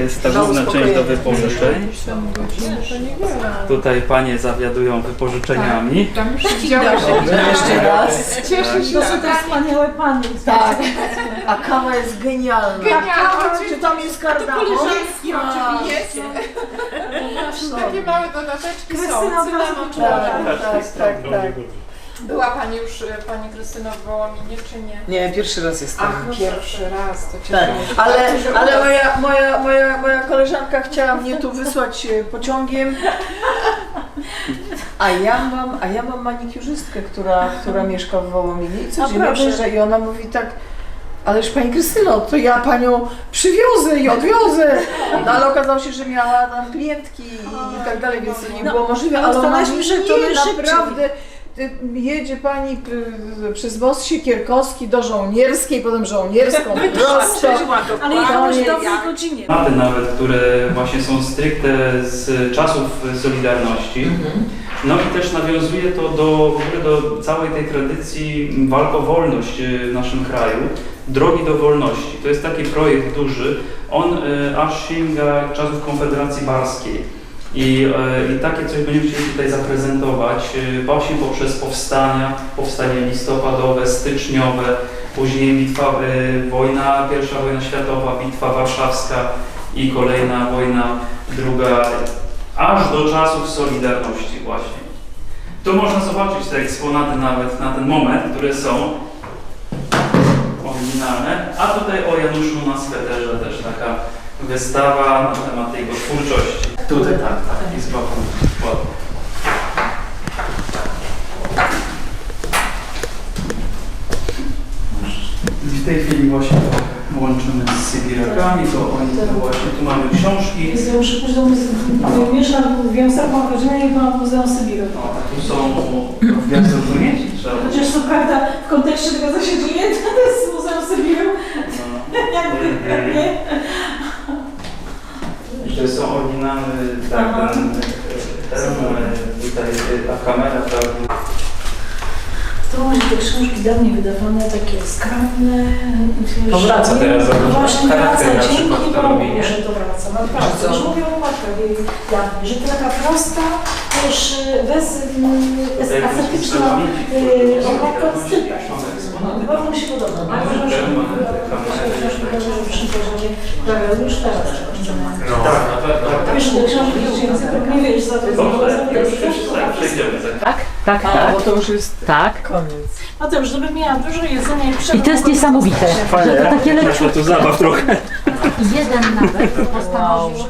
jest ta główna część do wypożyczeń. Tutaj panie zawiadują wypożyczeniami. Jeszcze raz. Cieszę się, To są te wspaniałe panie. Tak. A kawa jest genialna. Genialna. Kawa, czy tam jest kardamon? koleżeńskie A, oczywiście. Takie małe dodateczki Krystyna są. od razu. Tak, tak, tak, tak. Była Pani już, e, Pani Krystyno, w Wołominie, czy nie? Nie, pierwszy raz jestem. Ach, pierwszy raz, to Tak, cieszę się. ale, ale moja, moja, moja, moja koleżanka chciała mnie tu wysłać e, pociągiem. A ja mam, a ja mam manikiurzystkę, która, która mieszka w Wołominie i codziennie Naprawdę? przyjeżdża i ona mówi tak Ależ Pani Krystyno, to ja Panią przywiozę i odwiozę. No ale okazało się, że miała tam klientki i tak dalej, więc to nie No, było możliwe. ale Ale ona mówi, że to nie, szybciej. naprawdę jedzie Pani y, przez most Siekierkowski do Żołnierskiej, potem Żołnierską prosto. Ale ja jechałeś nie- w dobrej godzinie. Mapy nawet, które właśnie są stricte z czasów Solidarności. No i też nawiązuje to do, w ogóle do całej tej tradycji walk o wolność y, w naszym kraju. Drogi do wolności. To jest taki projekt duży. On y, aż sięga czasów Konfederacji Barskiej. I, y, I takie coś będziemy chcieli tutaj zaprezentować y, właśnie poprzez powstania, powstanie listopadowe, styczniowe, później bitwa, y, wojna, pierwsza wojna światowa, bitwa warszawska i kolejna wojna, druga, aż do czasów Solidarności właśnie. Tu można zobaczyć te eksponaty nawet na ten moment, które są oryginalne, a tutaj o Januszu na sweterze też taka wystawa na temat jego twórczości. Tutaj tak, tak, i z boku ładnie. W tej chwili właśnie to łączymy z Sybirakami, to oni to właśnie, tu mamy książki, Jest muszę pójść do muzeum. Mieszkam w Białymstoku, Wyrzynie i w Muzeum Sybiru. no, a tu są gwiazdy trzeba Chociaż to prawda, w kontekście tego, co się dzieje, to jest Muzeum Sybiru. Jakby, nie? To są oryginalny, tak, Aha. ten, ten, e, tutaj e, ta kamera, tak, To właśnie te książki dawniej wydawane, takie skromne. To wraca teraz, No Właśnie charakter wraca, na dzięki przykład to Bogu, robi, nie? że to wraca, naprawdę. Że? Już mówię o łatkach dawniej, że to taka prosta, też y, bez y, ascetyczna y, okładka eksponaty. Bardzo mi się podoba. Bardzo przy poziomie, dobra, już teraz No. Tak, tak, tak. Wiesz, te książki nie wiesz, za to jest tak. Tak, A, tak, bo to już jest tak. koniec. A to już, żeby miała dużo jedzenia i I to jest niesamowite, że to takie leciutkie. to zabaw trochę. Jeden nawet postanowił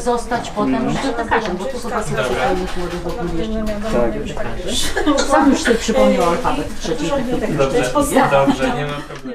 zostać potem bibliotekarzem, bo to są tacy fajnych młodych w ogóle jeszcze. Sam już sobie przypomniał alfabet trzeciej. Podstawa. Dobrze, nie ma problemu.